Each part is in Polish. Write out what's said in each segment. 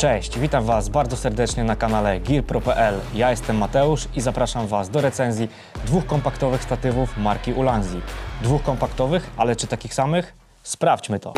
Cześć, witam Was bardzo serdecznie na kanale gearpro.pl. Ja jestem Mateusz i zapraszam Was do recenzji dwóch kompaktowych statywów marki Ulanzi. Dwóch kompaktowych, ale czy takich samych? Sprawdźmy to.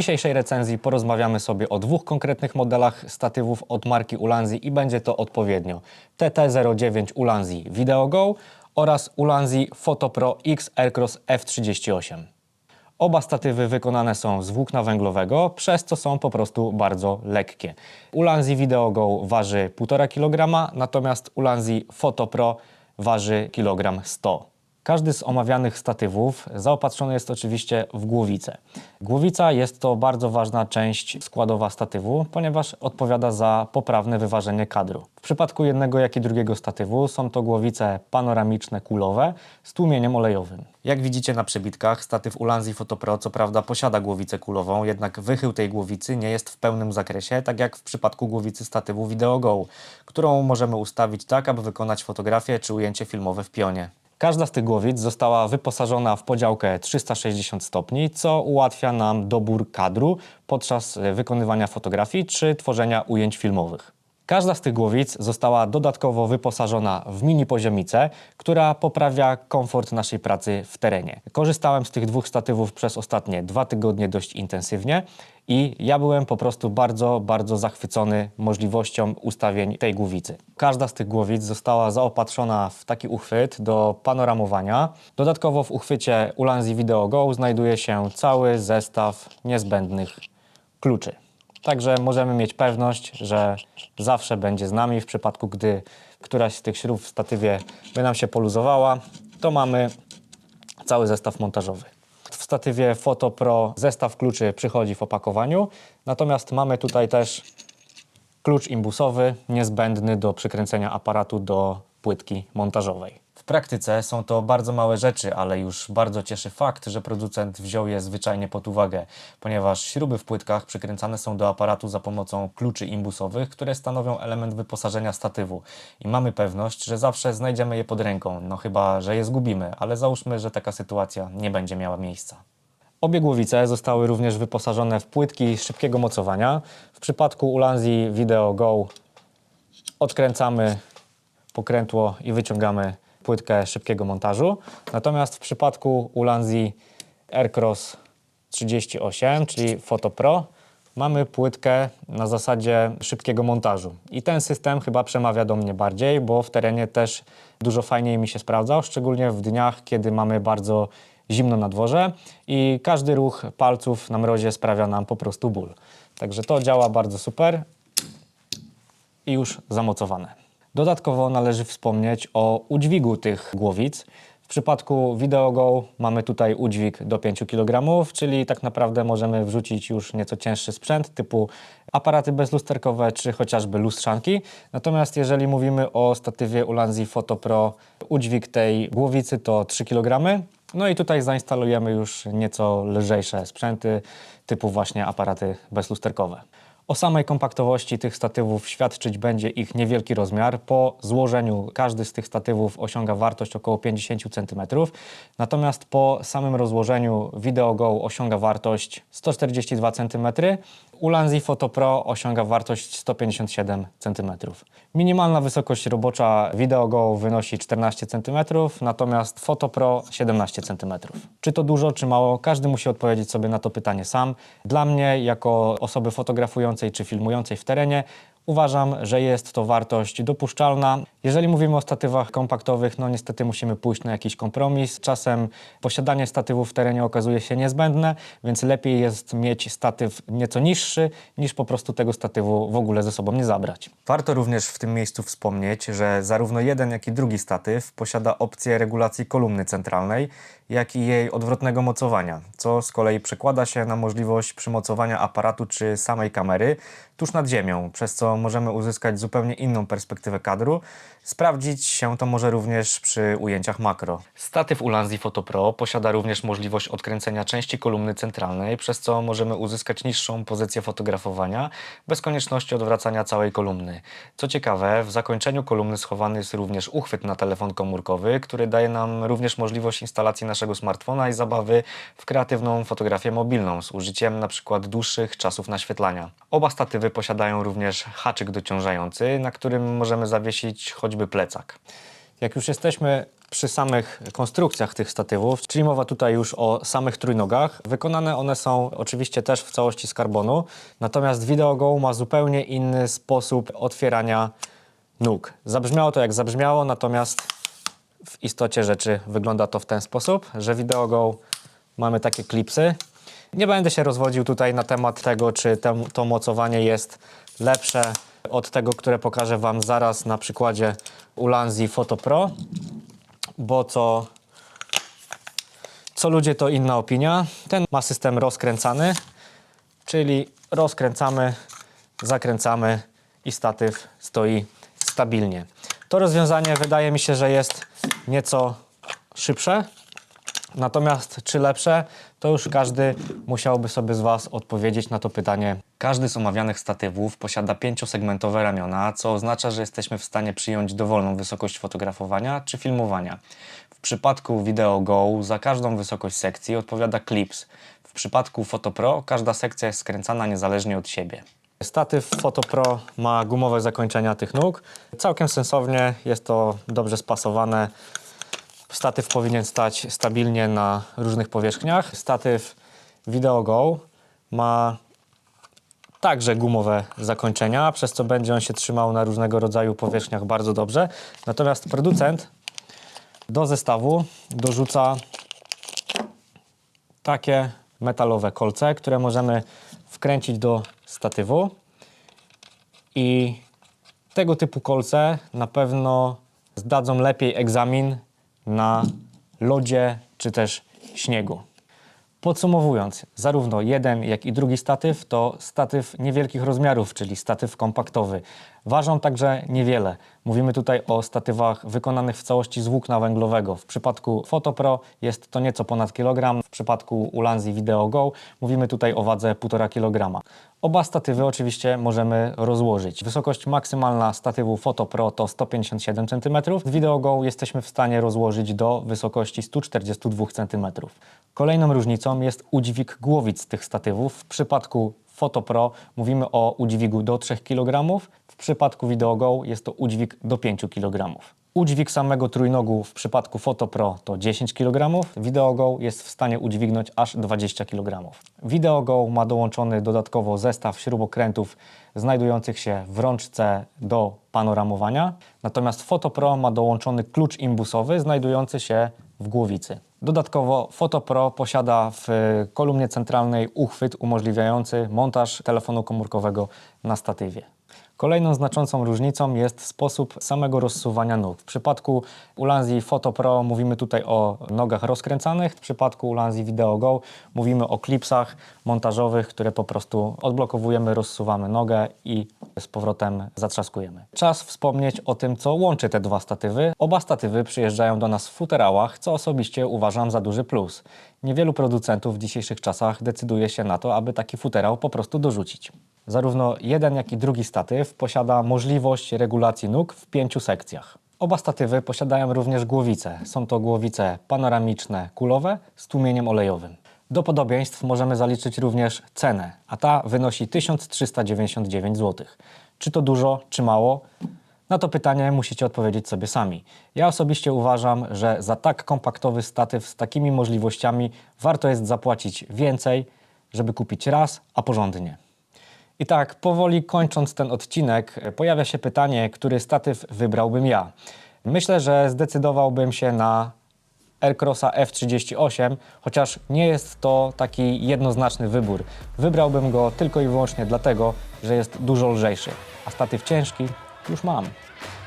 Dzisiejszej recenzji porozmawiamy sobie o dwóch konkretnych modelach statywów od marki Ulanzi i będzie to odpowiednio TT09 Ulanzi Video Go oraz Ulanzi Photopro X Aircross F38. Oba statywy wykonane są z włókna węglowego, przez co są po prostu bardzo lekkie. Ulanzi Video Go waży 1,5 kg, natomiast Ulanzi Photopro waży kilogram 100 każdy z omawianych statywów zaopatrzony jest oczywiście w głowicę. Głowica jest to bardzo ważna część składowa statywu, ponieważ odpowiada za poprawne wyważenie kadru. W przypadku jednego jak i drugiego statywu są to głowice panoramiczne kulowe z tłumieniem olejowym. Jak widzicie na przebitkach, statyw Ulanzi Photopro co prawda posiada głowicę kulową, jednak wychył tej głowicy nie jest w pełnym zakresie, tak jak w przypadku głowicy statywu Go, którą możemy ustawić tak, aby wykonać fotografię czy ujęcie filmowe w pionie. Każda z tych głowic została wyposażona w podziałkę 360 stopni, co ułatwia nam dobór kadru podczas e, wykonywania fotografii czy tworzenia ujęć filmowych. Każda z tych głowic została dodatkowo wyposażona w mini poziomicę, która poprawia komfort naszej pracy w terenie. Korzystałem z tych dwóch statywów przez ostatnie dwa tygodnie dość intensywnie i ja byłem po prostu bardzo, bardzo zachwycony możliwością ustawień tej głowicy. Każda z tych głowic została zaopatrzona w taki uchwyt do panoramowania. Dodatkowo w uchwycie Ulanzi Video Go znajduje się cały zestaw niezbędnych kluczy. Także możemy mieć pewność, że zawsze będzie z nami w przypadku, gdy któraś z tych śrub w statywie by nam się poluzowała, to mamy cały zestaw montażowy. W statywie Photo Pro zestaw kluczy przychodzi w opakowaniu, natomiast mamy tutaj też klucz imbusowy niezbędny do przykręcenia aparatu do płytki montażowej. W praktyce są to bardzo małe rzeczy, ale już bardzo cieszy fakt, że producent wziął je zwyczajnie pod uwagę, ponieważ śruby w płytkach przykręcane są do aparatu za pomocą kluczy imbusowych, które stanowią element wyposażenia statywu. I mamy pewność, że zawsze znajdziemy je pod ręką, no chyba, że je zgubimy, ale załóżmy, że taka sytuacja nie będzie miała miejsca. Obie głowice zostały również wyposażone w płytki szybkiego mocowania. W przypadku Ulanzi Video Go odkręcamy pokrętło i wyciągamy płytkę szybkiego montażu. Natomiast w przypadku Ulanzi Aircross 38, czyli Photo Pro, mamy płytkę na zasadzie szybkiego montażu. I ten system chyba przemawia do mnie bardziej, bo w terenie też dużo fajniej mi się sprawdzał, szczególnie w dniach, kiedy mamy bardzo zimno na dworze i każdy ruch palców na mrozie sprawia nam po prostu ból. Także to działa bardzo super i już zamocowane. Dodatkowo należy wspomnieć o udźwigu tych głowic. W przypadku Video Go mamy tutaj udźwig do 5 kg, czyli tak naprawdę możemy wrzucić już nieco cięższy sprzęt typu aparaty bezlusterkowe czy chociażby lustrzanki. Natomiast jeżeli mówimy o statywie Ulanzi Photo Pro, udźwig tej głowicy to 3 kg. No i tutaj zainstalujemy już nieco lżejsze sprzęty typu właśnie aparaty bezlusterkowe. O samej kompaktowości tych statywów świadczyć będzie ich niewielki rozmiar. Po złożeniu każdy z tych statywów osiąga wartość około 50 cm, natomiast po samym rozłożeniu Video Go osiąga wartość 142 cm, Ulanzi Photo Pro osiąga wartość 157 cm. Minimalna wysokość robocza Go wynosi 14 cm, natomiast Photo Pro 17 cm. Czy to dużo, czy mało? Każdy musi odpowiedzieć sobie na to pytanie sam. Dla mnie, jako osoby fotografującej czy filmującej w terenie, Uważam, że jest to wartość dopuszczalna. Jeżeli mówimy o statywach kompaktowych, no niestety musimy pójść na jakiś kompromis. Czasem posiadanie statywów w terenie okazuje się niezbędne, więc lepiej jest mieć statyw nieco niższy, niż po prostu tego statywu w ogóle ze sobą nie zabrać. Warto również w tym miejscu wspomnieć, że zarówno jeden, jak i drugi statyw posiada opcję regulacji kolumny centralnej. Jak i jej odwrotnego mocowania, co z kolei przekłada się na możliwość przymocowania aparatu czy samej kamery tuż nad ziemią, przez co możemy uzyskać zupełnie inną perspektywę kadru. Sprawdzić się to może również przy ujęciach makro. Statyw Ulanzi Photo Pro posiada również możliwość odkręcenia części kolumny centralnej, przez co możemy uzyskać niższą pozycję fotografowania bez konieczności odwracania całej kolumny. Co ciekawe, w zakończeniu kolumny schowany jest również uchwyt na telefon komórkowy, który daje nam również możliwość instalacji naszego smartfona i zabawy w kreatywną fotografię mobilną z użyciem przykład dłuższych czasów naświetlania. Oba statywy posiadają również haczyk dociążający, na którym możemy zawiesić choćby plecak. Jak już jesteśmy przy samych konstrukcjach tych statywów, czyli mowa tutaj już o samych trójnogach, wykonane one są oczywiście też w całości z karbonu, natomiast VideoGo ma zupełnie inny sposób otwierania nóg. Zabrzmiało to jak zabrzmiało, natomiast w istocie rzeczy wygląda to w ten sposób, że VideoGo mamy takie klipsy. Nie będę się rozwodził tutaj na temat tego, czy tem- to mocowanie jest lepsze od tego, które pokażę Wam zaraz na przykładzie Ulanzi Photo Pro, bo co, co ludzie to inna opinia. Ten ma system rozkręcany, czyli rozkręcamy, zakręcamy i statyw stoi stabilnie. To rozwiązanie wydaje mi się, że jest nieco szybsze, Natomiast czy lepsze, to już każdy musiałby sobie z Was odpowiedzieć na to pytanie. Każdy z omawianych statywów posiada pięciosegmentowe ramiona, co oznacza, że jesteśmy w stanie przyjąć dowolną wysokość fotografowania czy filmowania. W przypadku Video Go za każdą wysokość sekcji odpowiada klips. W przypadku Photo Pro każda sekcja jest skręcana niezależnie od siebie. Statyw Photo Pro ma gumowe zakończenia tych nóg. Całkiem sensownie, jest to dobrze spasowane. Statyw powinien stać stabilnie na różnych powierzchniach. Statyw Video Go ma także gumowe zakończenia, przez co będzie on się trzymał na różnego rodzaju powierzchniach bardzo dobrze. Natomiast producent do zestawu dorzuca takie metalowe kolce, które możemy wkręcić do statywu i tego typu kolce na pewno zdadzą lepiej egzamin na lodzie czy też śniegu. Podsumowując, zarówno jeden, jak i drugi statyw to statyw niewielkich rozmiarów, czyli statyw kompaktowy. Ważą także niewiele. Mówimy tutaj o statywach wykonanych w całości z włókna węglowego. W przypadku Photopro jest to nieco ponad kilogram, w przypadku Ulanzi Video Go mówimy tutaj o wadze 1,5 kg. Oba statywy oczywiście możemy rozłożyć. Wysokość maksymalna statywu Photopro to 157 cm. Z Video Go jesteśmy w stanie rozłożyć do wysokości 142 cm. Kolejną różnicą jest udźwig głowic tych statywów. W przypadku Photo Pro mówimy o udźwigu do 3 kg, w przypadku Video Go jest to udźwig do 5 kg. Udźwig samego trójnogu w przypadku Photo Pro to 10 kg, Video Go jest w stanie udźwignąć aż 20 kg. Video Go ma dołączony dodatkowo zestaw śrubokrętów znajdujących się w rączce do panoramowania, natomiast Photo Pro ma dołączony klucz imbusowy znajdujący się w głowicy. Dodatkowo Photo Pro posiada w kolumnie centralnej uchwyt umożliwiający montaż telefonu komórkowego na statywie. Kolejną znaczącą różnicą jest sposób samego rozsuwania nóg. W przypadku Ulanzi Photo Pro mówimy tutaj o nogach rozkręcanych, w przypadku Ulanzi Video Go mówimy o klipsach montażowych, które po prostu odblokowujemy, rozsuwamy nogę i z powrotem zatrzaskujemy. Czas wspomnieć o tym, co łączy te dwa statywy. Oba statywy przyjeżdżają do nas w futerałach, co osobiście uważam za duży plus. Niewielu producentów w dzisiejszych czasach decyduje się na to, aby taki futerał po prostu dorzucić. Zarówno jeden, jak i drugi statyw posiada możliwość regulacji nóg w pięciu sekcjach. Oba statywy posiadają również głowice. Są to głowice panoramiczne, kulowe z tłumieniem olejowym. Do podobieństw możemy zaliczyć również cenę, a ta wynosi 1399 zł. Czy to dużo, czy mało? Na to pytanie musicie odpowiedzieć sobie sami. Ja osobiście uważam, że za tak kompaktowy statyw z takimi możliwościami warto jest zapłacić więcej, żeby kupić raz, a porządnie. I tak, powoli kończąc ten odcinek, pojawia się pytanie, który statyw wybrałbym ja. Myślę, że zdecydowałbym się na Aircrossa F38, chociaż nie jest to taki jednoznaczny wybór. Wybrałbym go tylko i wyłącznie dlatego, że jest dużo lżejszy, a statyw ciężki już mam.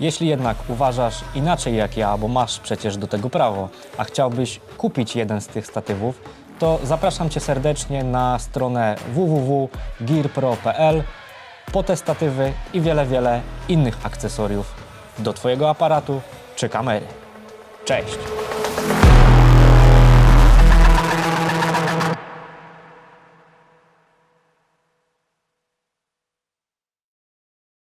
Jeśli jednak uważasz inaczej jak ja, bo masz przecież do tego prawo, a chciałbyś kupić jeden z tych statywów, to zapraszam Cię serdecznie na stronę www.gearpro.pl po te statywy i wiele, wiele innych akcesoriów do Twojego aparatu czy kamery. Cześć!